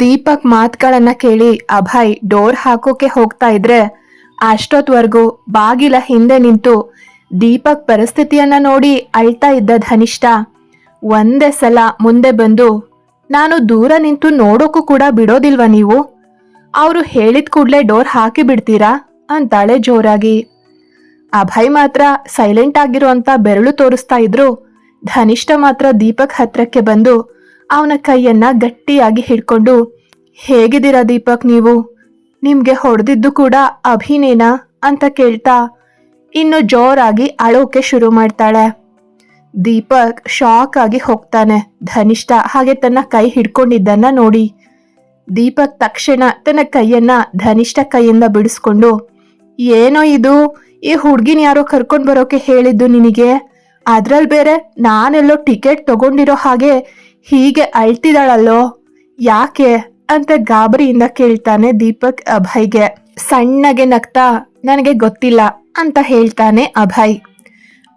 ದೀಪಕ್ ಮಾತುಗಳನ್ನ ಕೇಳಿ, ಅಭಯ್, ಡೋರ್ ಹಾಕೋಕೆ ಹೋಗ್ತಾ ಇದ್ರೆ ಅಷ್ಟೊತ್ವರೆಗೂ ಬಾಗಿಲ ಹಿಂದೆ ನಿಂತು ದೀಪಕ್ ಪರಿಸ್ಥಿತಿಯನ್ನ ನೋಡಿ ಅಳ್ತಾ ಇದ್ದ ಧನಿಷ್ಠ ಒಂದೇ ಸಲ ಮುಂದೆ ಬಂದು, ನಾನು ದೂರ ನಿಂತು ನೋಡೋಕ್ಕೂ ಕೂಡ ಬಿಡೋದಿಲ್ವಾ ನೀವು? ಅವರು ಹೇಳಿದ ಕೂಡಲೇ ಡೋರ್ ಹಾಕಿ ಬಿಡ್ತೀರಾ? ಅಂತಾಳೆ ಜೋರಾಗಿ. ಅಭಯ್ ಮಾತ್ರ ಸೈಲೆಂಟ್ ಆಗಿರುವಂತ ಬೆರಳು ತೋರಿಸ್ತಾ ಇದ್ರು. ಧನಿಷ್ಠ ಮಾತ್ರ ದೀಪಕ್ ಹತ್ರಕ್ಕೆ ಬಂದು ಅವನ ಕೈಯನ್ನ ಗಟ್ಟಿಯಾಗಿ ಹಿಡ್ಕೊಂಡು, ಹೇಗಿದ್ದೀರಾ ದೀಪಕ್ ನೀವು? ನಿಮ್ಗೆ ಹೊಡೆದಿದ್ದು ಕೂಡ ಅಭಿನೇನ ಅಂತ ಕೇಳ್ತಾ, ಇನ್ನು ಜೋರಾಗಿ ಅಳೋಕೆ ಶುರು ಮಾಡ್ತಾಳೆ. ದೀಪಕ್ ಶಾಕ್ ಆಗಿ ಹೋಗ್ತಾನೆ. ಧನಿಷ್ಠ ಹಾಗೆ ತನ್ನ ಕೈ ಹಿಡ್ಕೊಂಡಿದ್ದನ್ನ ನೋಡಿ. ದೀಪಕ್ ತಕ್ಷಣ ತನ್ನ ಕೈಯನ್ನ ಧನಿಷ್ಠ ಕೈಯಿಂದ ಬಿಡಿಸ್ಕೊಂಡು, ಏನೋ ಇದು? ಈ ಹುಡ್ಗಿನ ಯಾರೋ ಕರ್ಕೊಂಡು ಬರೋಕೆ ಹೇಳಿದ್ದು ನಿನಗೆ? ಅದ್ರಲ್ಲಿ ಬೇರೆ ನಾನೆಲ್ಲೋ ಟಿಕೆಟ್ ತಗೊಂಡಿರೋ ಹಾಗೆ ಹೀಗೆ ಅಳ್ತಿದಾಳಲ್ಲೋ? ಯಾಕೆ? ಅಂತ ಗಾಬರಿಯಿಂದ ಕೇಳ್ತಾನೆ ದೀಪಕ್ ಅಭಯ್ಗೆ. ಸಣ್ಣಗೆ ನಗ್ತಾ, ನನಗೆ ಗೊತ್ತಿಲ್ಲ ಅಂತ ಹೇಳ್ತಾನೆ ಅಭಯ್.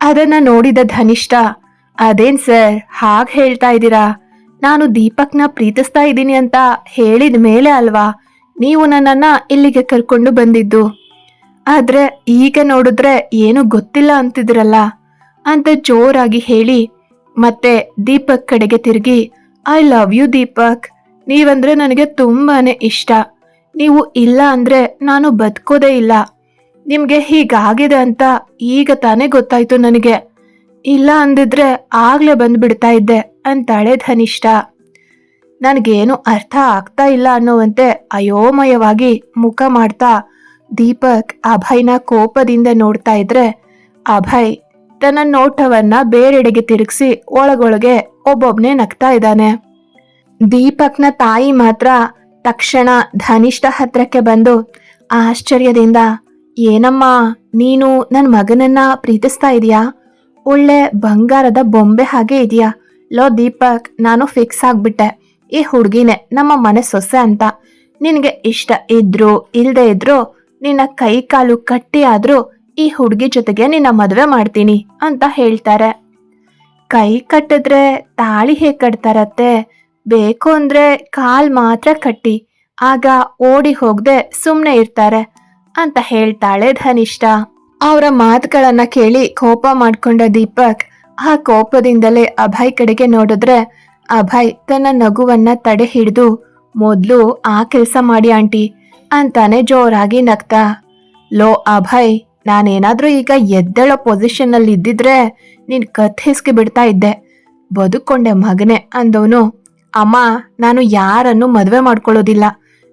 ಅದನ್ನ ನೋಡಿದ ಧನಿಷ್ಠ, ಅದೇನ್ ಸರ್, ಹಾಗ್ ಹೇಳ್ತಾ ಇದ್ದೀರಾ? ನಾನು ದೀಪಕ್ನ ಪ್ರೀತಿಸ್ತಾ ಇದ್ದೀನಿ ಅಂತ ಹೇಳಿದ ಮೇಲೆ ಅಲ್ವಾ? ನೀವು ನನ್ನನ್ನ ಇಲ್ಲಿಗೆ ಕರ್ಕೊಂಡು ಬಂದಿದ್ದು. ಆದ್ರೆ ಈಗ ನೋಡಿದ್ರೆ ಏನು ಗೊತ್ತಿಲ್ಲ ಅಂತಿದ್ರಲ್ಲ? ಅಂತ ಜೋರಾಗಿ ಹೇಳಿ ಮತ್ತೆ ದೀಪಕ್ ಕಡೆಗೆ ತಿರುಗಿ ಐ ಲವ್ ಯು ದೀಪಕ್. ನೀವಂದ್ರೆ ನನಗೆ ತುಂಬಾನೇ ಇಷ್ಟ. ನೀವು ಇಲ್ಲ ಅಂದ್ರೆ ನಾನು ಬದುಕೋದೇ ಇಲ್ಲ. ನಿಮ್ಗೆ ಹೀಗಾಗಿದೆ ಅಂತ ಈಗ ತಾನೇ ಗೊತ್ತಾಯ್ತು ನನಗೆ. ಇಲ್ಲ ಅಂದಿದ್ರೆ ಆಗ್ಲೇ ಬಂದ್ಬಿಡ್ತಾ ಇದ್ದೆ ಅಂತಾಳೆ ಧನಿಷ್ಠ. ನನಗೇನು ಅರ್ಥ ಆಗ್ತಾ ಇಲ್ಲ ಅನ್ನುವಂತೆ ಅಯೋಮಯವಾಗಿ ಮುಖ ಮಾಡ್ತಾ ದೀಪಕ್ ಅಭಯ್ನ ಕೋಪದಿಂದ ನೋಡ್ತಾ ಇದ್ರೆ, ಅಭಯ್ ತನ್ನ ನೋಟವನ್ನ ಬೇರೆಡೆಗೆ ತಿರುಗಿಸಿ ಒಳಗೊಳಗೆ ಒಬ್ಬೊಬ್ನೇ ನಗ್ತಾ ಇದ್ದಾನೆ. ದೀಪಕ್ನ ತಾಯಿ ಮಾತ್ರ ತಕ್ಷಣ ಧನಿಷ್ಠ ಹತ್ರಕ್ಕೆ ಬಂದು, ಆಶ್ಚರ್ಯದಿಂದ, ಏನಮ್ಮ, ನೀನು ನನ್ನ ಮಗನನ್ನ ಪ್ರೀತಿಸ್ತಾ ಇದೀಯಾ? ಒಳ್ಳೆ ಬಂಗಾರದ ಬೊಂಬೆ ಹಾಗೆ ಇದೆಯಾ? ಲೋ ದೀಪಕ್, ನಾನು ಫಿಕ್ಸ್ ಆಗ್ಬಿಟ್ಟೆ. ಈ ಹುಡುಗಿನೇ ನಮ್ಮ ಮನೆ ಸೊಸೆ ಅಂತ. ನಿನಗೆ ಇಷ್ಟ ಇದ್ರು ಇಲ್ಲದೆ ಇದ್ರು, ನಿನ್ನ ಕೈ ಕಾಲು ಕಟ್ಟಿ ಈ ಹುಡುಗಿ ಜೊತೆಗೆ ನಿನ್ನ ಮದುವೆ ಮಾಡ್ತೀನಿ ಅಂತ ಹೇಳ್ತಾರೆ. ಕೈ ಕಟ್ಟಿದ್ರೆ ತಾಳಿ ಹೇಗೆ ಕಟ್ತಾರತ್ತೆ? ಬೇಕು ಅಂದ್ರೆ ಕಾಲ್ ಮಾತ್ರ ಕಟ್ಟಿ, ಆಗ ಓಡಿ ಹೋಗದೆ ಸುಮ್ಮನೆ ಇರ್ತಾರೆ ಅಂತ ಹೇಳ್ತಾಳೆ ಧನಿಷ್ಠ. ಅವರ ಮಾತುಗಳನ್ನ ಕೇಳಿ ಕೋಪ ಮಾಡ್ಕೊಂಡ ದೀಪಕ್ ಆ ಕೋಪದಿಂದಲೇ ಅಭಯ್ ಕಡೆಗೆ ನೋಡಿದ್ರೆ, ಅಭಯ್ ತನ್ನ ನಗುವನ್ನ ತಡೆ ಹಿಡಿದು, ಮೊದ್ಲು ಆ ಕೆಲಸ ಮಾಡಿ ಆಂಟಿ ಅಂತಾನೆ ಜೋರಾಗಿ ನಗ್ತಾ. ಲೋ, ಅಭಯ್ ನಾನೇನಾದ್ರೂ ಈಗ ಎದ್ದೇಳೋ ಪೊಸಿಷನ್ ಅಲ್ಲಿ ಇದ್ದಿದ್ರೆ ನೀನ್ ಹಿಸ್ಕಿ ಬಿಡ್ತಾ ಇದ್ದೆ. ಬದುಕೊಂಡೆ ಮಗನೆ ಅಂದವನು, ಅಮ್ಮ, ನಾನು ಯಾರನ್ನು ಮದುವೆ ಮಾಡ್ಕೊಳ್ಳೋದಿಲ್ಲ.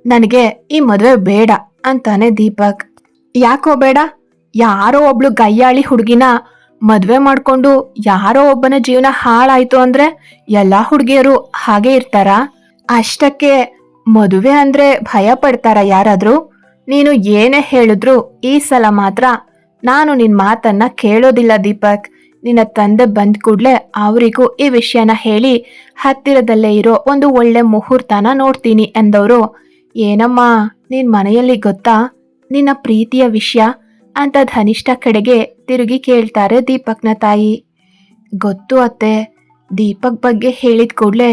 ನನಗೆ ಈ ಮದುವೆ ಬೇಡ ಅಂತಾನೆ ದೀಪಕ್. ಯಾಕೋ ಬೇಡ? ಯಾರೋ ಒಬ್ಳು ಗಯ್ಯಾಳಿ ಹುಡುಗಿನ ಮದುವೆ ಮಾಡ್ಕೊಂಡು ಯಾರೋ ಒಬ್ಬನ ಜೀವನ ಹಾಳಾಯಿತು ಅಂದ್ರೆ ಎಲ್ಲ ಹುಡುಗಿಯರು ಹಾಗೆ ಇರ್ತಾರಾ? ಅಷ್ಟಕ್ಕೆ ಮದುವೆ ಅಂದ್ರೆ ಭಯ ಪಡ್ತಾರ ಯಾರಾದ್ರೂ? ನೀನು ಏನೇ ಹೇಳಿದ್ರು ಈ ಸಲ ಮಾತ್ರ ನಾನು ನಿನ್ನ ಮಾತನ್ನ ಕೇಳೋದಿಲ್ಲ ದೀಪಕ್. ನಿನ್ನ ತಂದೆ ಬಂದ ಕೂಡಲೇ ಅವರಿಗೂ ಈ ವಿಷಯನ ಹೇಳಿ ಹತ್ತಿರದಲ್ಲೇ ಇರೋ ಒಂದು ಒಳ್ಳೆ ಮುಹೂರ್ತನ ನೋಡ್ತೀನಿ ಎಂದವರು. ಏನಮ್ಮ ನಿನ್ನ ಮನೆಯಲ್ಲಿ ಗೊತ್ತಾ? ನಿನ್ನ ಪ್ರೀತಿಯ ವಿಷಯ ಅಂತ ಧನಿಷ್ಠ ಕಡೆಗೆ ತಿರುಗಿ ಕೇಳ್ತಾರೆ ದೀಪಕ್ನ ತಾಯಿ. ಗೊತ್ತು ಅತ್ತೆ, ದೀಪಕ್ ಬಗ್ಗೆ ಹೇಳಿದ ಕೂಡ್ಲೆ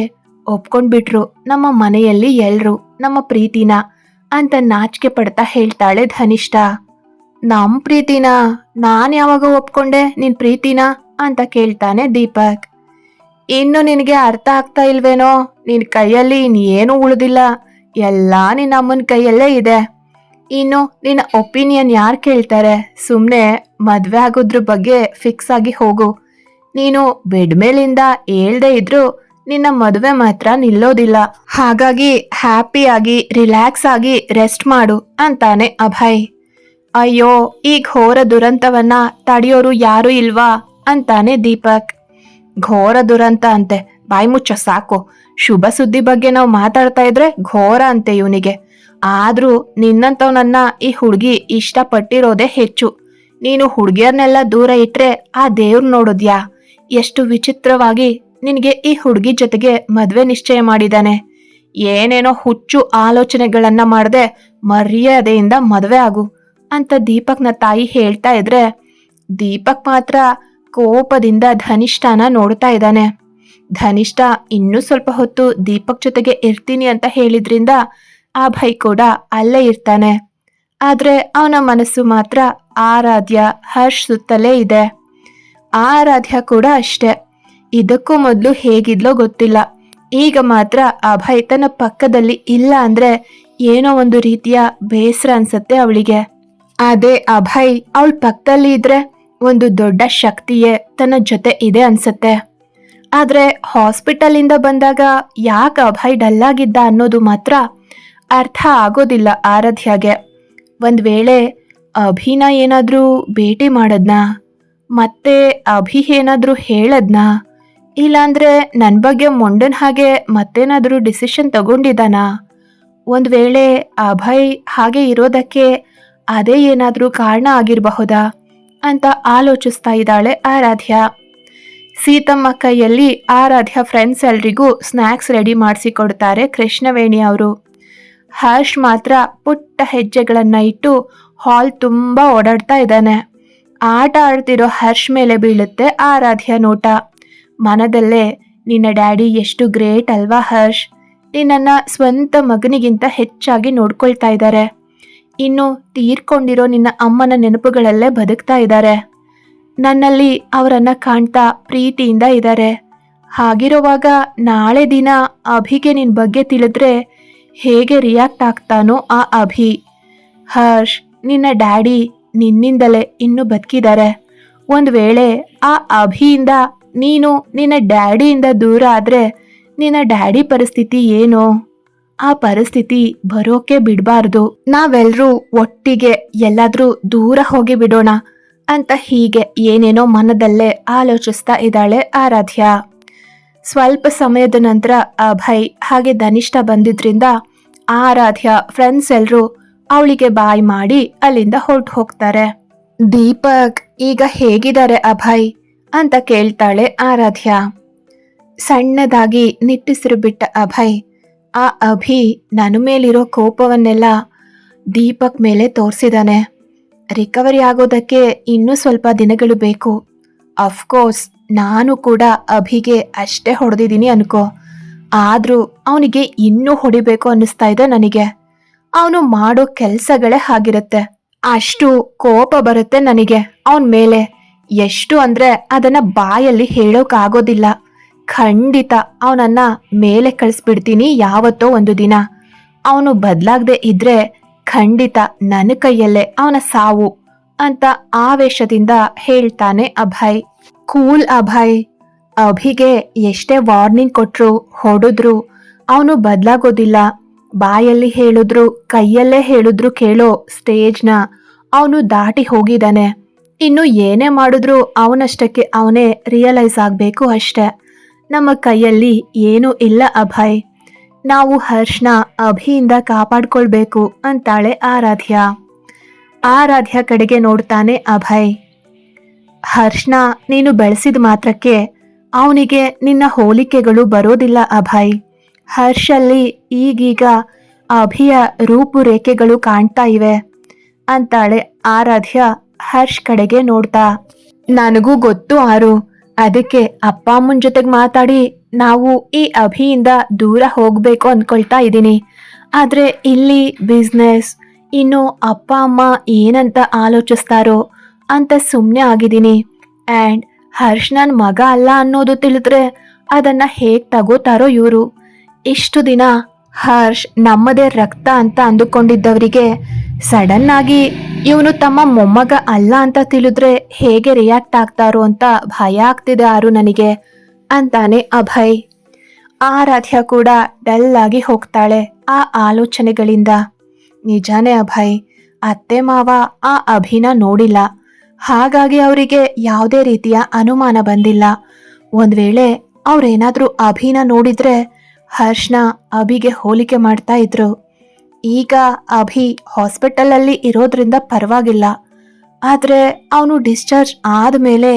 ಒಪ್ಕೊಂಡ್ಬಿಟ್ರು ನಮ್ಮ ಮನೆಯಲ್ಲಿ ಎಲ್ಲರೂ ನಮ್ಮ ಪ್ರೀತಿನ. ಅಂತ ನಾಚಿಕೆ ಪಡ್ತಾ ಹೇಳ್ತಾಳೆ ಧನಿಷ್ಠ. ನಮ್ ಪ್ರೀತಿನ? ನಾನ್ ಯಾವಾಗ ಒಪ್ಕೊಂಡೆ ನಿನ್ ಪ್ರೀತಿನ? ಅಂತ ಕೇಳ್ತಾನೆ ದೀಪಕ್. ಇನ್ನು ನಿನಗೆ ಅರ್ಥ ಆಗ್ತಾ ಇಲ್ವೇನೋ? ನಿನ್ ಕೈಯಲ್ಲಿ ಇನ್ನೇನು ಉಳಿದಿಲ್ಲ. ಎಲ್ಲ ನಿನ್ನ ಅಮ್ಮನ ಕೈಯಲ್ಲೇ ಇದೆ. ಇನ್ನು ನಿನ್ನ ಒಪಿನಿಯನ್ ಯಾರು ಕೇಳ್ತಾರೆ? ಸುಮ್ಮನೆ ಮದುವೆ ಆಗೋದ್ರ ಬಗ್ಗೆ ಫಿಕ್ಸ್ ಆಗಿ ಹೋಗು. ನೀನು ಬೆಡ್ ಮೇಲಿಂದ ಏಳ್ದೇ ಇದ್ರು ನಿನ್ನ ಮದುವೆ ಮಾತ್ರ ನಿಲ್ಲೋದಿಲ್ಲ. ಹಾಗಾಗಿ ಹ್ಯಾಪಿಯಾಗಿ ರಿಲ್ಯಾಕ್ಸ್ ಆಗಿ ರೆಸ್ಟ್ ಮಾಡು ಅಂತಾನೆ ಅಭಯ್. ಅಯ್ಯೋ ಈ ಘೋರ ದುರಂತವನ್ನ ತಡೆಯೋರು ಯಾರು ಇಲ್ವಾ ಅಂತಾನೆ ದೀಪಕ್. ಘೋರ ದುರಂತ ಅಂತೆ, ಬಾಯಿ ಮುಚ್ಚ ಸಾಕು. ಶುಭ ಸುದ್ದಿ ಬಗ್ಗೆ ನಾವು ಮಾತಾಡ್ತಾ ಇದ್ರೆ ಘೋರ ಅಂತೆ ಇವನಿಗೆ. ಆದ್ರೂ ನಿನ್ನಂತವನನ್ನ ಈ ಹುಡುಗಿ ಇಷ್ಟಪಟ್ಟಿರೋದೇ ಹೆಚ್ಚು. ನೀನು ಹುಡುಗಿಯರ್ನೆಲ್ಲ ದೂರ ಇಟ್ರೆ ಆ ದೇವ್ರು ನೋಡೋದ್ಯಾ? ಎಷ್ಟು ವಿಚಿತ್ರವಾಗಿ ನಿನಗೆ ಈ ಹುಡುಗಿ ಜೊತೆಗೆ ಮದುವೆ ನಿಶ್ಚಯ ಮಾಡಿದ್ದಾನೆ. ಏನೇನೋ ಹುಚ್ಚು ಆಲೋಚನೆಗಳನ್ನ ಮಾಡದೆ ಮರ್ಯಾದೆಯಿಂದ ಮದುವೆ ಆಗು ಅಂತ ದೀಪಕ್ನ ತಾಯಿ ಹೇಳ್ತಾ ಇದ್ರೆ ದೀಪಕ್ ಮಾತ್ರ ಕೋಪದಿಂದ ಧನಿಷ್ಠಾನ ನೋಡ್ತಾ ಇದ್ದಾನೆ. ಧನಿಷ್ಠ, ಇನ್ನೂ ಸ್ವಲ್ಪ ಹೊತ್ತು ದೀಪಕ್ ಜೊತೆಗೆ ಇರ್ತೀನಿ ಅಂತ ಹೇಳಿದ್ರಿಂದ ಆ ಭೈ ಕೂಡ ಅಲ್ಲೇ ಇರ್ತಾನೆ. ಆದ್ರೆ ಅವನ ಮನಸ್ಸು ಮಾತ್ರ ಆರಾಧ್ಯ, ಹರ್ಷ್ ಸುತ್ತಲೇ ಇದೆ. ಆರಾಧ್ಯ ಕೂಡ ಅಷ್ಟೆ. ಇದಕ್ಕೂ ಮೊದಲು ಹೇಗಿದ್ಲೋ ಗೊತ್ತಿಲ್ಲ. ಈಗ ಮಾತ್ರ ಅಭಯ್ ತನ್ನ ಪಕ್ಕದಲ್ಲಿ ಇಲ್ಲ ಅಂದ್ರೆ ಏನೋ ಒಂದು ರೀತಿಯ ಬೇಸರ ಅನ್ಸತ್ತೆ ಅವಳಿಗೆ. ಅದೇ ಅಭಯ್ ಅವಳ ಪಕ್ಕದಲ್ಲಿ ಇದ್ರೆ ಒಂದು ದೊಡ್ಡ ಶಕ್ತಿಯೇ ತನ್ನ ಜೊತೆ ಇದೆ ಅನ್ಸತ್ತೆ. ಆದ್ರೆ ಹಾಸ್ಪಿಟಲಿಂದ ಬಂದಾಗ ಯಾಕೆ ಅಭಯ್ ಡಲ್ಲಾಗಿದ್ದ ಅನ್ನೋದು ಮಾತ್ರ ಅರ್ಥ ಆಗೋದಿಲ್ಲ ಆರಾಧ್ಯಾಗೆ. ಒಂದ್ ವೇಳೆ ಅಭಿನ ಏನಾದರೂ ಭೇಟಿ ಮಾಡದ್ನಾ? ಮತ್ತೆ ಅಭಿ ಏನಾದರೂ ಹೇಳದ್ನಾ? ಇಲ್ಲಾಂದ್ರೆ ನನ್ನ ಬಗ್ಗೆ ಮೊಂಡನ್ ಹಾಗೆ ಮತ್ತೇನಾದರೂ ಡಿಸಿಷನ್ ತಗೊಂಡಿದ್ದಾನಾ? ಒಂದು ವೇಳೆ ಅಭಯ್ ಹಾಗೆ ಇರೋದಕ್ಕೆ ಅದೇ ಏನಾದರೂ ಕಾರಣ ಆಗಿರಬಹುದಾ? ಅಂತ ಆಲೋಚಿಸ್ತಾ ಇದ್ದಾಳೆ ಆರಾಧ್ಯ. ಸೀತಮ್ಮ ಕೈಯಲ್ಲಿ ಆರಾಧ್ಯ ಫ್ರೆಂಡ್ಸ್ ಎಲ್ರಿಗೂ ಸ್ನ್ಯಾಕ್ಸ್ ರೆಡಿ ಮಾಡಿಸಿ ಕೊಡ್ತಾರೆ ಕೃಷ್ಣವೇಣಿ ಅವರು. ಹರ್ಷ್ ಮಾತ್ರ ಪುಟ್ಟ ಹೆಜ್ಜೆಗಳನ್ನು ಇಟ್ಟು ಹಾಲ್ ತುಂಬಾ ಓಡಾಡ್ತಾ ಇದ್ದಾನೆ. ಆಟ ಆಡ್ತಿರೋ ಹರ್ಷ್ ಮೇಲೆ ಬೀಳುತ್ತೆ ಆರಾಧ್ಯ ನೋಟ. ಮನದಲ್ಲೇ, ನಿನ್ನ ಡ್ಯಾಡಿ ಎಷ್ಟು ಗ್ರೇಟ್ ಅಲ್ವಾ ಹರ್ಷ್? ನಿನ್ನ ಸ್ವಂತ ಮಗನಿಗಿಂತ ಹೆಚ್ಚಾಗಿ ನೋಡ್ಕೊಳ್ತಾ ಇದ್ದಾರೆ ಇನ್ನು ತೀರ್ಕೊಂಡಿರೋ ನಿನ್ನ ಅಮ್ಮನ ನೆನಪುಗಳಲ್ಲೇ ಬದುಕ್ತಾ ಇದ್ದಾರೆ ನನ್ನಲ್ಲಿ ಅವರನ್ನ ಕಾಣ್ತಾ ಪ್ರೀತಿಯಿಂದ ಇದ್ದಾರೆ ಹಾಗಿರುವಾಗ ನಾಳೆ ದಿನ ಅಭಿಗೆ ನಿನ್ನ ಬಗ್ಗೆ ತಿಳಿದ್ರೆ ಹೇಗೆ ರಿಯಾಕ್ಟ್ ಆಗ್ತಾನೋ ಆ ಅಭಿ. ಹರ್ಷ್, ನಿನ್ನ ಡ್ಯಾಡಿ ನಿನ್ನಿಂದಲೇ ಇನ್ನು ಬದುಕಿದ್ದಾರೆ. ಒಂದು ವೇಳೆ ಆ ಅಭಿಯಿಂದ ನೀನು ನಿನ್ನ ಡ್ಯಾಡಿಯಿಂದ ದೂರ ಆದರೆ ನಿನ್ನ ಡ್ಯಾಡಿ ಪರಿಸ್ಥಿತಿ ಏನು? ಆ ಪರಿಸ್ಥಿತಿ ಬರೋಕೆ ಬಿಡಬಾರ್ದು. ನಾವೆಲ್ಲರೂ ಒಟ್ಟಿಗೆ ಎಲ್ಲಾದರೂ ದೂರ ಹೋಗಿ ಬಿಡೋಣ ಅಂತ ಹೀಗೆ ಏನೇನೋ ಮನದಲ್ಲೇ ಆಲೋಚಿಸ್ತಾ ಇದ್ದಾಳೆ ಆರಾಧ್ಯ. ಸ್ವಲ್ಪ ಸಮಯದ ನಂತರ ಅಭಯ್ ಹಾಗೆ ಧನಿಷ್ಠ ಬಂದಿದ್ರಿಂದ ಆರಾಧ್ಯ ಫ್ರೆಂಡ್ಸ್ ಎಲ್ಲರೂ ಅವಳಿಗೆ ಬಾಯ್ ಮಾಡಿ ಅಲ್ಲಿಂದ ಹೊರಟು ಹೋಗ್ತಾರೆ. ದೀಪಕ್ ಈಗ ಹೇಗಿದ್ದಾರೆ ಅಭಯ್? ಅಂತ ಕೇಳ್ತಾಳೆ ಆರಾಧ್ಯ. ಸಣ್ಣದಾಗಿ ನಿಟ್ಟಿಸಿರು ಬಿಟ್ಟ ಅಭಯ್, ಆ ಅಭಿ ನನ್ನ ಮೇಲಿರೋ ಕೋಪವನ್ನೆಲ್ಲ ದೀಪಕ್ ಮೇಲೆ ತೋರಿಸಿದಾನೆ. ರಿಕವರಿ ಆಗೋದಕ್ಕೆ ಇನ್ನೂ ಸ್ವಲ್ಪ ದಿನಗಳು ಬೇಕು. ಅಫ್ಕೋರ್ಸ್ ನಾನು ಕೂಡ ಅಭಿಗೆ ಅಷ್ಟೇ ಹೊಡೆದಿದ್ದೀನಿ ಅನ್ಕೋ. ಆದರೂ ಅವನಿಗೆ ಇನ್ನೂ ಹೊಡಿಬೇಕು ಅನ್ನಿಸ್ತಾ ಇದೆ ನನಗೆ. ಅವನು ಮಾಡೋ ಕೆಲಸಗಳೇ ಹಾಗಿರುತ್ತೆ. ಅಷ್ಟು ಕೋಪ ಬರುತ್ತೆ ನನಗೆ, ಅವನ ಮೇಲೆ. ಎಷ್ಟು ಅಂದ್ರೆ ಅದನ್ನ ಬಾಯಲ್ಲಿ ಹೇಳೋಕ್ಕಾಗೋದಿಲ್ಲ ಖಂಡಿತ ಅವನನ್ನ ಮೇಲೆ ಕಳಿಸ್ಬಿಡ್ತೀನಿ ಯಾವತ್ತೋ ಒಂದು ದಿನ. ಅವನು ಬದಲಾಗದೆ ಇದ್ರೆ ಖಂಡಿತ ನನ್ನ ಕೈಯಲ್ಲೇ ಅವನ ಸಾವು ಅಂತ ಆವೇಶದಿಂದ ಹೇಳ್ತಾನೆ ಅಭಯ್. ಕೂಲ್ ಅಭಯ್. ಅಭಿಗೆ ಎಷ್ಟೇ ವಾರ್ನಿಂಗ್ ಕೊಟ್ರು ಹೊಡೆದ್ರು. ಅವನು ಬದಲಾಗೋದಿಲ್ಲ. ಬಾಯಲ್ಲಿ ಹೇಳಿದ್ರು, ಕೈಯಲ್ಲೇ ಹೇಳಿದ್ರು ಕೇಳೋ ಸ್ಟೇಜ್ನ ಅವನು ದಾಟಿ ಹೋಗಿದ್ದಾನೆ. ಇನ್ನು ಏನೇ ಮಾಡಿದ್ರು ಅವನಷ್ಟಕ್ಕೆ ಅವನೇ ರಿಯಲೈಸ್ ಆಗಬೇಕು ಅಷ್ಟೆ. ನಮ್ಮ ಕೈಯಲ್ಲಿ ಏನೂ ಇಲ್ಲ ಅಭಯ್. ನಾವು ಹರ್ಷನ ಅಭಿಯಿಂದ ಕಾಪಾಡ್ಕೊಳ್ಬೇಕು ಅಂತಾಳೆ ಆರಾಧ್ಯ. ಆರಾಧ್ಯ ಕಡೆಗೆ ನೋಡ್ತಾನೆ ಅಭಯ್. ಹರ್ಷನ ನೀನು ಬೆಳೆಸಿದ ಮಾತ್ರಕ್ಕೆ ಅವನಿಗೆ ನಿನ್ನ ಹೋಲಿಕೆಗಳು ಬರೋದಿಲ್ಲ ಅಭಯ್. ಹರ್ಷಲ್ಲಿ ಈಗೀಗ ಅಭಿಯ ರೂಪುರೇಖೆಗಳು ಕಾಣ್ತಾ ಇವೆ ಅಂತಾಳೆ ಆರಾಧ್ಯ ಹರ್ಷ್ ಕಡೆಗೆ ನೋಡ್ತಾ, ನನಗೂ ಗೊತ್ತು ಆರು, ಅದಕ್ಕೆ ಅಪ್ಪ ಅಮ್ಮನ ಜೊತೆಗೆ ಮಾತಾಡಿ ನಾವು ಈ ಅಭಿಯಿಂದ ದೂರ ಹೋಗ್ಬೇಕು ಅನ್ಕೊಳ್ತಾ ಇದ್ದೀನಿ. ಆದ್ರೆ ಇಲ್ಲಿ ಬಿಸ್ನೆಸ್, ಇನ್ನು ಅಪ್ಪ ಅಮ್ಮ ಏನಂತ ಆಲೋಚಿಸ್ತಾರೋ ಅಂತ ಸುಮ್ಮನೆ ಆಗಿದ್ದೀನಿ. ಆ್ಯಂಡ್ ಹರ್ಷ್ ನನ್ನ ಮಗ ಅಲ್ಲ ಅನ್ನೋದು ತಿಳಿದ್ರೆ ಅದನ್ನ ಹೇಗೆ ತಗೋತಾರೋ ಇವರು. ಇಷ್ಟು ದಿನ ಹರ್ಷ್ ನಮ್ಮದೇ ರಕ್ತ ಅಂತ ಅಂದುಕೊಂಡಿದ್ದವರಿಗೆ ಸಡನ್ ಆಗಿ ಇವನು ತಮ್ಮ ಮೊಮ್ಮಗ ಅಲ್ಲ ಅಂತ ತಿಳಿದ್ರೆ ಹೇಗೆ ರಿಯಾಕ್ಟ್ ಆಗ್ತಾರೋ ಅಂತ ಭಯ ಆಗ್ತಿದೆ ಆರು ನನಗೆ ಅಂತಾನೆ ಅಭಯ್. ಆರಾಧ್ಯ ಕೂಡ ಡಲ್ ಆಗಿ ಹೋಗ್ತಾಳೆ ಆ ಆಲೋಚನೆಗಳಿಂದ. ನಿಜಾನೇ ಅಭಯ್, ಅತ್ತೆ ಮಾವ ಆ ಅಭಿನ ನೋಡಿಲ್ಲ. ಹಾಗಾಗಿ ಅವರಿಗೆ ಯಾವುದೇ ರೀತಿಯ ಅನುಮಾನ ಬಂದಿಲ್ಲ. ಒಂದ್ ವೇಳೆ ಅವ್ರೇನಾದ್ರೂ ಅಭಿನ ನೋಡಿದ್ರೆ ಹರ್ಷನ ಅಭಿಗೆ ಹೋಲಿಕೆ ಮಾಡ್ತಾ ಇದ್ರು. ಈಗ ಅಭಿ ಹಾಸ್ಪಿಟಲಲ್ಲಿ ಇರೋದ್ರಿಂದ ಪರವಾಗಿಲ್ಲ. ಆದರೆ ಅವನು ಡಿಸ್ಚಾರ್ಜ್ ಆದ್ಮೇಲೆ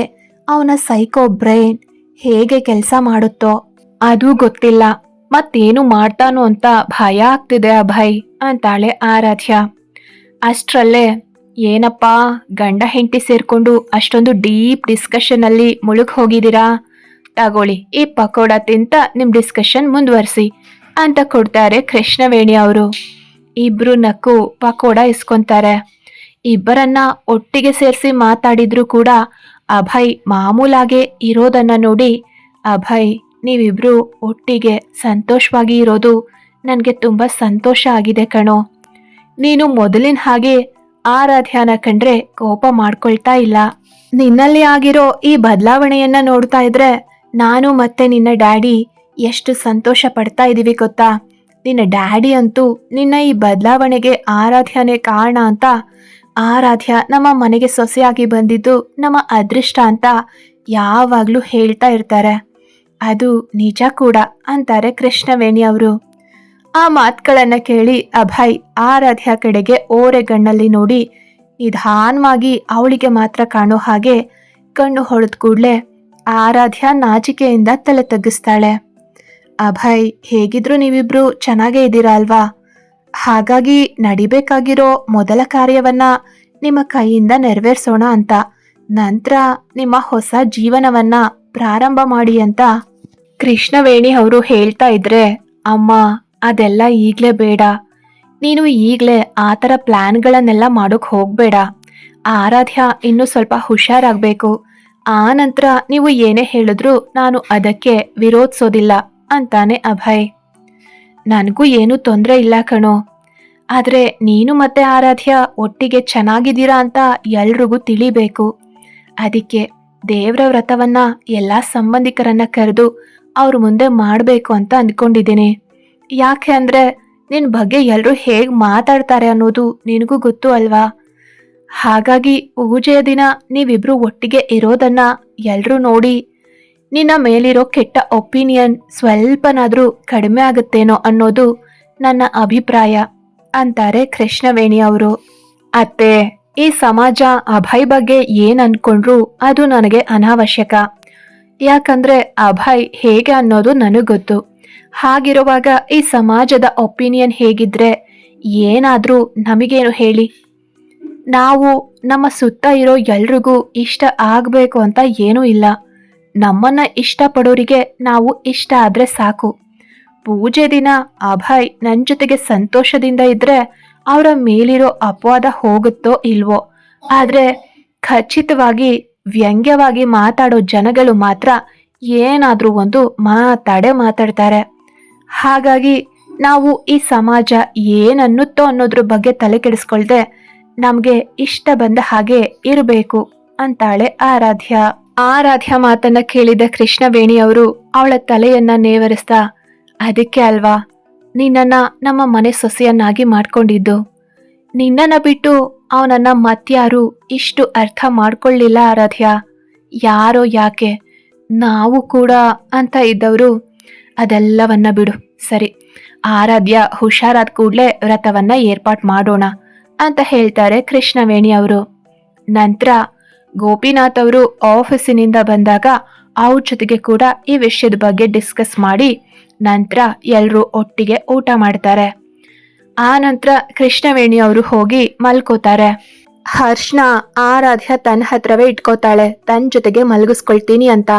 ಅವನ ಸೈಕೋ ಬ್ರೈನ್ ಹೇಗೆ ಕೆಲಸ ಮಾಡುತ್ತೋ ಅದು ಗೊತ್ತಿಲ್ಲ. ಮತ್ತೇನು ಮಾಡ್ತಾನೋ ಅಂತ ಭಯ ಆಗ್ತಿದೆ ಅಭಯ್ ಅಂತಾಳೆ ಆರಾಧ್ಯ. ಅಷ್ಟರಲ್ಲೇ ಏನಪ್ಪಾ ಗಂಡ ಹೆಂಡತಿ ಸೇರ್ಕೊಂಡು ಅಷ್ಟೊಂದು ಡೀಪ್ ಡಿಸ್ಕಷನ್ ಅಲ್ಲಿ ಮುಳುಗ್ ಹೋಗಿದ್ದೀರಾ ತಗೊಳ್ಳಿ ಈ ಪಕೋಡ ತಿಂತ ನಿಮ್ ಡಿಸ್ಕಷನ್ ಮುಂದುವರಿಸಿ. ಅಂತ ಕೊಡ್ತಾರೆ ಕೃಷ್ಣವೇಣಿ ಅವರು. ಇಬ್ರು ನಕ್ಕು ಪಕೋಡ ಇಸ್ಕೊಂತಾರೆ. ಇಬ್ಬರನ್ನ ಒಟ್ಟಿಗೆ ಸೇರಿಸಿ ಮಾತಾಡಿದ್ರು ಕೂಡ ಅಭಯ್ ಮಾಮೂಲಾಗೆ ಇರೋದನ್ನ ನೋಡಿ, ಅಭಯ್, ನೀವಿಬ್ರು ಒಟ್ಟಿಗೆ ಸಂತೋಷವಾಗಿ ಇರೋದು ನನಗೆ ತುಂಬ ಸಂತೋಷ ಆಗಿದೆ ಕಣೋ. ನೀನು ಮೊದಲಿನ ಹಾಗೆ ಆರಾಧ್ಯಾನ ಕಂಡ್ರೆ ಕೋಪ ಮಾಡ್ಕೊಳ್ತಾ ಇಲ್ಲ. ನಿನ್ನಲ್ಲಿ ಆಗಿರೋ ಈ ಬದಲಾವಣೆಯನ್ನ ನೋಡ್ತಾ ಇದ್ರೆ ನಾನು ಮತ್ತೆ ನಿನ್ನ ಡ್ಯಾಡಿ ಎಷ್ಟು ಸಂತೋಷ ಪಡ್ತಾ ಇದ್ದೀವಿ ಗೊತ್ತಾ? ನಿನ್ನ ಡ್ಯಾಡಿ ಅಂತೂ ನಿನ್ನ ಈ ಬದಲಾವಣೆಗೆ ಆರಾಧ್ಯನೇ ಕಾರಣ ಅಂತ. ಆರಾಧ್ಯ ನಮ್ಮ ಮನೆಗೆ ಸೊಸೆಯಾಗಿ ಬಂದಿದ್ದು ನಮ್ಮ ಅದೃಷ್ಟ ಅಂತ ಯಾವಾಗಲೂ ಹೇಳ್ತಾ ಇರ್ತಾರೆ. ಅದು ನಿಜ ಕೂಡ ಅಂತಾರೆ ಕೃಷ್ಣವೇಣಿ ಅವರು. ಆ ಮಾತುಗಳನ್ನು ಕೇಳಿ ಅಭಯ್ ಆರಾಧ್ಯ ಕಡೆಗೆ ಓರೆಗಣ್ಣಲ್ಲಿ ನೋಡಿ ನಿಧಾನವಾಗಿ ಅವಳಿಗೆ ಮಾತ್ರ ಕಾಣೋ ಹಾಗೆ ಕಣ್ಣು ಹೊಡೆದ ಕೂಡಲೇ ಆರಾಧ್ಯ ನಾಚಿಕೆಯಿಂದ ತಲೆ ತಗ್ಗಿಸ್ತಾಳೆ. ಅಭಯ್, ಹೇಗಿದ್ರು ನೀವಿಬ್ರು ಚೆನ್ನಾಗೇ ಇದ್ದೀರಾ ಅಲ್ವಾ ಹಾಗಾಗಿ ನಡಿಬೇಕಾಗಿರೋ ಮೊದಲ ಕಾರ್ಯವನ್ನ ನಿಮ್ಮ ಕೈಯಿಂದ ನೆರವೇರಿಸೋಣ ಅಂತ, ನಂತರ ನಿಮ್ಮ ಹೊಸ ಜೀವನವನ್ನ ಪ್ರಾರಂಭ ಮಾಡಿ ಅಂತ ಕೃಷ್ಣವೇಣಿ ಅವರು ಹೇಳ್ತಾ ಇದ್ರೆ, ಅಮ್ಮ, ಅದೆಲ್ಲ ಈಗಲೇ ಬೇಡ. ನೀನು ಈಗಲೇ ಆ ಥರ ಪ್ಲ್ಯಾನ್ಗಳನ್ನೆಲ್ಲ ಮಾಡೋಕೆ ಹೋಗಬೇಡ. ಆರಾಧ್ಯ ಇನ್ನೂ ಸ್ವಲ್ಪ ಹುಷಾರಾಗಬೇಕು. ಆ ನಂತರ ನೀವು ಏನೇ ಹೇಳಿದ್ರು ನಾನು ಅದಕ್ಕೆ ವಿರೋಧಿಸೋದಿಲ್ಲ ಅಂತಾನೆ ಅಭಯ್. ನನಗೂ ಏನೂ ತೊಂದರೆ ಇಲ್ಲ ಕಣೋ. ಆದರೆ ನೀನು ಮತ್ತೆ ಆರಾಧ್ಯ ಒಟ್ಟಿಗೆ ಚೆನ್ನಾಗಿದ್ದೀರಾ ಅಂತ ಎಲ್ರಿಗೂ ತಿಳಿಬೇಕು. ಅದಕ್ಕೆ ದೇವರ ವ್ರತವನ್ನ ಎಲ್ಲ ಸಂಬಂಧಿಕರನ್ನ ಕರೆದು ಅವ್ರ ಮುಂದೆ ಮಾಡಬೇಕು ಅಂತ ಅಂದ್ಕೊಂಡಿದ್ದೀನಿ ಯಾಕೆ ಅಂದರೆ ನಿನ್ನ ಬಗ್ಗೆ ಎಲ್ಲರೂ ಹೇಗೆ ಮಾತಾಡ್ತಾರೆ ಅನ್ನೋದು ನಿನಗೂ ಗೊತ್ತು ಅಲ್ವಾ? ಹಾಗಾಗಿ ಪೂಜೆಯ ದಿನ ನೀವಿಬ್ರು ಒಟ್ಟಿಗೆ ಇರೋದನ್ನ ಎಲ್ಲರೂ ನೋಡಿ, ನಿನ್ನ ಮೇಲಿರೋ ಕೆಟ್ಟ ಒಪಿನಿಯನ್ ಸ್ವಲ್ಪನಾದರೂ ಕಡಿಮೆ ಆಗುತ್ತೇನೋ ಅನ್ನೋದು ನನ್ನ ಅಭಿಪ್ರಾಯ, ಅಂತಾರೆ ಕೃಷ್ಣವೇಣಿ ಅವರು. ಅತ್ತೆ, ಈ ಸಮಾಜ ಅಭಯ್ ಬಗ್ಗೆ ಏನ್ ಅನ್ಕೊಂಡ್ರು ಅದು ನನಗೆ ಅನಾವಶ್ಯಕ. ಯಾಕಂದ್ರೆ ಅಭಯ್ ಹೇಗೆ ಅನ್ನೋದು ನನಗೆ ಗೊತ್ತು. ಹಾಗಿರುವಾಗ ಈ ಸಮಾಜದ ಒಪಿನಿಯನ್ ಹೇಗಿದ್ರೆ ಏನಾದರೂ ನಮಗೇನು ಹೇಳಿ? ನಾವು ನಮ್ಮ ಸುತ್ತ ಇರೋ ಎಲ್ರಿಗೂ ಇಷ್ಟ ಆಗಬೇಕು ಅಂತ ಏನೂ ಇಲ್ಲ. ನಮ್ಮನ್ನು ಇಷ್ಟಪಡೋರಿಗೆ ನಾವು ಇಷ್ಟ ಆದರೆ ಸಾಕು. ಪೂಜೆ ದಿನ ಅಭಯ್ ನನ್ನ ಜೊತೆಗೆ ಸಂತೋಷದಿಂದ ಇದ್ದರೆ ಅವರ ಮೇಲಿರೋ ಅಪವಾದ ಹೋಗುತ್ತೋ ಇಲ್ವೋ? ಆದರೆ ಖಚಿತವಾಗಿ, ವ್ಯಂಗ್ಯವಾಗಿ ಮಾತಾಡೋ ಜನಗಳು ಮಾತ್ರ ಏನಾದರೂ ಒಂದು ಮಾತಾಡೇ ಮಾತಾಡ್ತಾರೆ. ಹಾಗಾಗಿ ನಾವು ಈ ಸಮಾಜ ಏನನ್ನುತ್ತೋ ಅನ್ನೋದ್ರ ಬಗ್ಗೆ ತಲೆ ಕೆಡಿಸ್ಕೊಳ್ದೆ ನಮಗೆ ಇಷ್ಟ ಬಂದ ಹಾಗೆ ಇರಬೇಕು ಅಂತಾಳೆ ಆರಾಧ್ಯ. ಆರಾಧ್ಯ ಮಾತನ್ನ ಕೇಳಿದ ಕೃಷ್ಣವೇಣಿ ಅವರು ಅವಳ ತಲೆಯನ್ನ ನೇವರಿಸ್ತಾ ಅದಕ್ಕೆ ಅಲ್ವಾ? ನಿನ್ನನ್ನ ನಮ್ಮ ಮನೆ ಸೊಸೆಯನ್ನಾಗಿ ಮಾಡ್ಕೊಂಡಿದ್ದು. ನಿನ್ನನ್ನ ಬಿಟ್ಟು ಅವನನ್ನ ಮತ್ಯಾರು ಇಷ್ಟು ಅರ್ಥ ಮಾಡ್ಕೊಳ್ಳಿಲ್ಲ ಆರಾಧ್ಯ. ಯಾರೋ ಯಾಕೆ? ನಾವು ಕೂಡ ಅಂತ ಇದ್ದವರು. ಅದೆಲ್ಲವನ್ನ ಬಿಡು. ಸರಿ. ಆರಾಧ್ಯ ಹುಷಾರಾದ ಕೂಡಲೇ ವ್ರತವನ್ನ ಏರ್ಪಾಟ್ ಮಾಡೋಣ. ಅಂತ ಹೇಳ್ತಾರೆ ಕೃಷ್ಣವೇಣಿ ಅವರು. ನಂತರ ಗೋಪಿನಾಥ್ ಅವರು ಆಫೀಸಿನಿಂದ ಬಂದಾಗ ಅವ್ರ ಜೊತೆಗೆ ಕೂಡ ಈ ವಿಷಯದ ಬಗ್ಗೆ ಡಿಸ್ಕಸ್ ಮಾಡಿ ನಂತರ ಎಲ್ಲರೂ ಒಟ್ಟಿಗೆ ಊಟ ಮಾಡ್ತಾರೆ. ಆ ನಂತರ ಕೃಷ್ಣವೇಣಿ ಅವರು ಹೋಗಿ ಮಲ್ಕೋತಾರೆ. ಹರ್ಷನ ಆರಾಧ್ಯ ತನ್ನ ಹತ್ರವೇ ಇಟ್ಕೋತಾಳೆ, ತನ್ನ ಜೊತೆಗೆ ಮಲಗಿಸ್ಕೊಳ್ತೀನಿ ಅಂತ.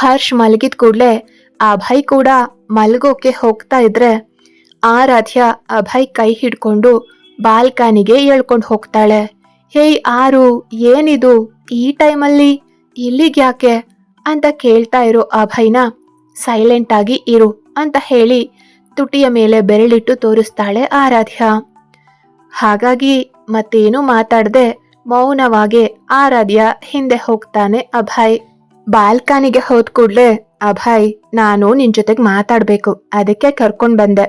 ಹರ್ಷ್ ಮಲಗಿದ ಕೂಡಲೇ ಅಭಯ್ ಕೂಡ ಮಲಗೋಕೆ ಹೋಗ್ತಾ ಇದ್ರೆ ಆರಾಧ್ಯ ಅಭಯ್ ಕೈ ಹಿಡ್ಕೊಂಡು ಬಾಲ್ಕನಿಗೆ ಹೇಳ್ಕೊಂಡು ಹೋಗ್ತಾಳೆ. ಹೇಯ್ ಆರು, ಏನಿದು? ಈ ಟೈಮಲ್ಲಿ ಇಲ್ಲಿಗ್ಯಾಕೆ? ಅಂತ ಕೇಳ್ತಾ ಇರೋ ಅಭಯ್ನ, ಸೈಲೆಂಟ್ ಆಗಿ ಇರು ಅಂತ ಹೇಳಿ ತುಟಿಯ ಮೇಲೆ ಬೆರಳಿಟ್ಟು ತೋರಿಸ್ತಾಳೆ ಆರಾಧ್ಯ. ಹಾಗಾಗಿ ಮತ್ತೇನು ಮಾತಾಡದೆ ಮೌನವಾಗಿ ಆರಾಧ್ಯ ಹಿಂದೆ ಹೋಗ್ತಾನೆ ಅಭಯ್. ಬಾಲ್ಕನಿಗೆ ಹೋದ ಕೂಡ್ಲೆ ಅಭಯ್, ನಾನು ನಿನ್ ಜೊತೆಗೆ ಮಾತಾಡ್ಬೇಕು. ಅದಕ್ಕೆ ಕರ್ಕೊಂಡ್ ಬಂದೆ.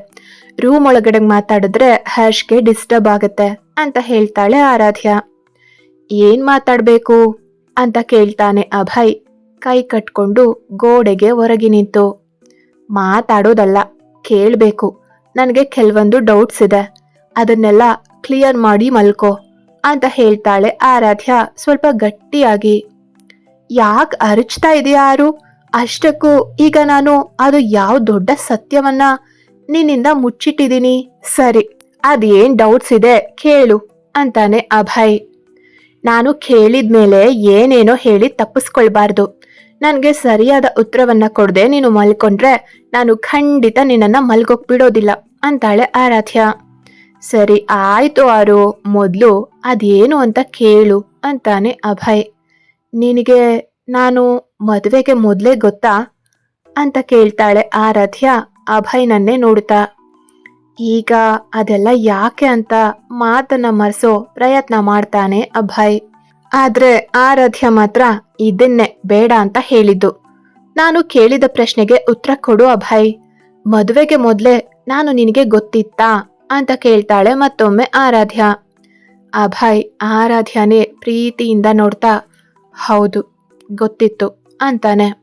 ರೂಮ್ ಒಳಗಡೆ ಮಾತಾಡಿದ್ರೆ ಹರ್ಷ್ಗೆ ಡಿಸ್ಟರ್ಬ್ ಆಗುತ್ತೆ ಅಂತ ಹೇಳ್ತಾಳೆ ಆರಾಧ್ಯ. ಏನ್ ಮಾತಾಡ್ಬೇಕು? ಅಂತ ಕೇಳ್ತಾನೆ ಅಭಯ್. ಕೈ ಕಟ್ಕೊಂಡು ಗೋಡೆಗೆ ಹೊರಗಿ ನಿಂತು. ಮಾತಾಡೋದಲ್ಲ, ಕೇಳಬೇಕು. ನನಗೆ ಕೆಲವೊಂದು ಡೌಟ್ಸ್ ಇದೆ. ಅದನ್ನೆಲ್ಲ ಕ್ಲಿಯರ್ ಮಾಡಿ ಮಲ್ಕೋ ಅಂತ ಹೇಳ್ತಾಳೆ ಆರಾಧ್ಯ ಸ್ವಲ್ಪ ಗಟ್ಟಿಯಾಗಿ. ಯಾಕೆ ಅರಚ್ತಾ ಇದೆಯಾರು ಯಾರು ಅಷ್ಟಕ್ಕೂ ಈಗ ನಾನು ಅದು ಯಾವ ದೊಡ್ಡ ಸತ್ಯವನ್ನ ನಿನ್ನಿಂದ ಮುಚ್ಚಿಟ್ಟಿದ್ದೀನಿ ಸರಿ, ಅದೇನ್ ಡೌಟ್ಸ್ ಇದೆ ಕೇಳು ಅಂತಾನೆ ಅಭಯ್. ನಾನು ಕೇಳಿದ್ಮೇಲೆ ಏನೇನೋ ಹೇಳಿ ತಪ್ಪಿಸ್ಕೊಳ್ಬಾರ್ದು. ನನಗೆ ಸರಿಯಾದ ಉತ್ತರವನ್ನ ಕೊಡದೆ ನೀನು ಮಲ್ಕೊಂಡ್ರೆ ನಾನು ಖಂಡಿತ ನಿನ್ನನ್ನ ಮಲ್ಗೋಕ್ ಬಿಡೋದಿಲ್ಲ ಅಂತಾಳೆ ಆರಾಧ್ಯ. ಸರಿ, ಆಯ್ತು ಆರು, ಮೊದಲು ಅದೇನು ಅಂತ ಕೇಳು ಅಂತಾನೆ ಅಭಯ್. ನಿನಗೆ ನಾನು ಮದುವೆಗೆ ಮೊದಲೇ ಗೊತ್ತಾ? ಅಂತ ಕೇಳ್ತಾಳೆ ಆರಾಧ್ಯ. ಅಭಯ್ನನ್ನೇ ನೋಡುತ್ತಾ, ಈಗ ಅದೆಲ್ಲ ಯಾಕೆ ಅಂತ ಮಾತನ್ನ ಮರೆಸೋ ಪ್ರಯತ್ನ ಮಾಡ್ತಾನೆ ಅಭಯ್. ಆದ್ರೆ ಆರಾಧ್ಯ ಮಾತ್ರ ಇದನ್ನೇ ಬೇಡ ಅಂತ ಹೇಳಿದ್ದು. ನಾನು ಕೇಳಿದ ಪ್ರಶ್ನೆಗೆ ಉತ್ತರ ಕೊಡು ಅಭಯ್. ಮದುವೆಗೆ ಮೊದಲೇ ನಾನು ನಿನಗೆ ಗೊತ್ತಿತ್ತಾ? ಅಂತ ಕೇಳ್ತಾಳೆ ಮತ್ತೊಮ್ಮೆ ಆರಾಧ್ಯ. ಅಭಯ್ ಆರಾಧ್ಯನೇ ಪ್ರೀತಿಯಿಂದ ನೋಡ್ತಾ, ಹೌದು, ಗೊತ್ತಿತ್ತು, ಅಂತಾನೆ.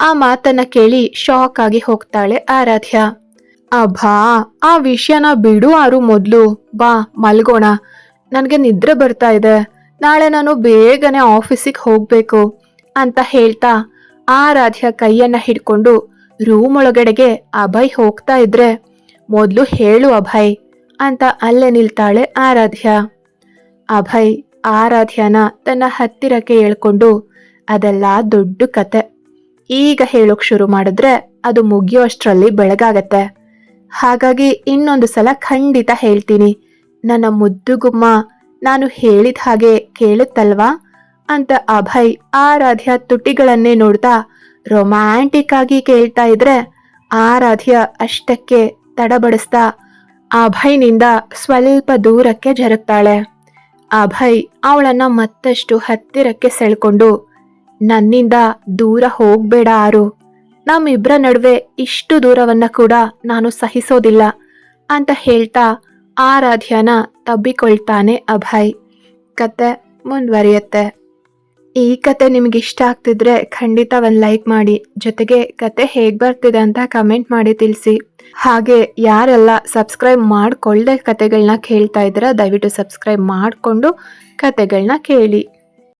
ಆ ಮಾತನ್ನ ಕೇಳಿ ಶಾಕ್ ಆಗಿ ಹೋಗ್ತಾಳೆ ಆರಾಧ್ಯ. ಅಭಾ ಆ ವಿಷಯನ ಬಿಡು ಆರು ಮೊದಲು. ಬಾ, ಮಲ್ಗೋಣ. ನನಗೆ ನಿದ್ರೆ ಬರ್ತಾ ಇದೆ. ನಾಳೆ ನಾನು ಬೇಗನೆ ಆಫೀಸಿಗೆ ಹೋಗಬೇಕು ಅಂತ ಹೇಳ್ತಾ ಆರಾಧ್ಯ ಕೈಯನ್ನ ಹಿಡ್ಕೊಂಡು ರೂಮ್ ಒಳಗಡೆಗೆ ಅಭಯ್ ಹೋಗ್ತಾ ಇದ್ರೆ, ಮೊದಲು ಹೇಳು ಅಭಯ್ ಅಂತ ಅಲ್ಲೇ ನಿಲ್ತಾಳೆ ಆರಾಧ್ಯ. ಅಭಯ್ ಆರಾಧ್ಯನ ತನ್ನ ಹತ್ತಿರಕ್ಕೆ ಹೇಳ್ಕೊಂಡು, ಅದೆಲ್ಲ ದೊಡ್ಡ ಕತೆ. ಈಗ ಹೇಳೋಕ್ ಶುರು ಮಾಡಿದ್ರೆ ಅದು ಮುಗಿಯೋಷ್ಟರಲ್ಲಿ ಬೆಳಗಾಗತ್ತೆ. ಹಾಗಾಗಿ ಇನ್ನೊಂದು ಸಲ ಖಂಡಿತ ಹೇಳ್ತೀನಿ, ನನ್ನ ಮುದ್ದುಗುಮ್ಮ ನಾನು ಹೇಳಿದ ಹಾಗೆ ಕೇಳುತ್ತಲ್ವಾ? ಅಂತ ಅಭಯ್ ಆರಾಧ್ಯ ತುಟಿಗಳನ್ನೇ ನೋಡ್ತಾ ರೊಮ್ಯಾಂಟಿಕ್ ಆಗಿ ಕೇಳ್ತಾ ಇದ್ರೆ ಆರಾಧ್ಯ ಅಷ್ಟಕ್ಕೆ ತಡಬಡಿಸ್ತಾ ಅಭಯ್ನಿಂದ ಸ್ವಲ್ಪ ದೂರಕ್ಕೆ ಜರುಗ್ತಾಳೆ. ಅಭಯ್ ಅವಳನ್ನ ಮತ್ತಷ್ಟು ಹತ್ತಿರಕ್ಕೆ ಸೆಳ್ಕೊಂಡು ನನ್ನಿಂದ ದೂರ ಹೋಗ್ಬೇಡ ಆರು. ನಮ್ಮಿಬ್ಬರ ನಡುವೆ ಇಷ್ಟು ದೂರವನ್ನ ಕೂಡ ನಾನು ಸಹಿಸೋದಿಲ್ಲ ಅಂತ ಹೇಳ್ತಾ ಆರಾಧ್ಯನ ತಬ್ಬಿಕೊಳ್ತಾನೆ ಅಭಯ್. ಕತೆ ಮುಂದುವರಿಯತ್ತೆ. ಈ ಕತೆ ನಿಮ್ಗೆ ಇಷ್ಟ ಆಗ್ತಿದ್ರೆ ಖಂಡಿತ ಒಂದು ಲೈಕ್ ಮಾಡಿ, ಜೊತೆಗೆ ಕತೆ ಹೇಗೆ ಬರ್ತಿದೆ ಅಂತ ಕಮೆಂಟ್ ಮಾಡಿ ತಿಳಿಸಿ. ಹಾಗೆ ಯಾರೆಲ್ಲ ಸಬ್ಸ್ಕ್ರೈಬ್ ಮಾಡ್ಕೊಳ್ಳದೆ ಕತೆಗಳನ್ನ ಕೇಳ್ತಾ ಇದ್ರೆ ದಯವಿಟ್ಟು ಸಬ್ಸ್ಕ್ರೈಬ್ ಮಾಡಿಕೊಂಡು ಕತೆಗಳನ್ನ ಕೇಳಿ.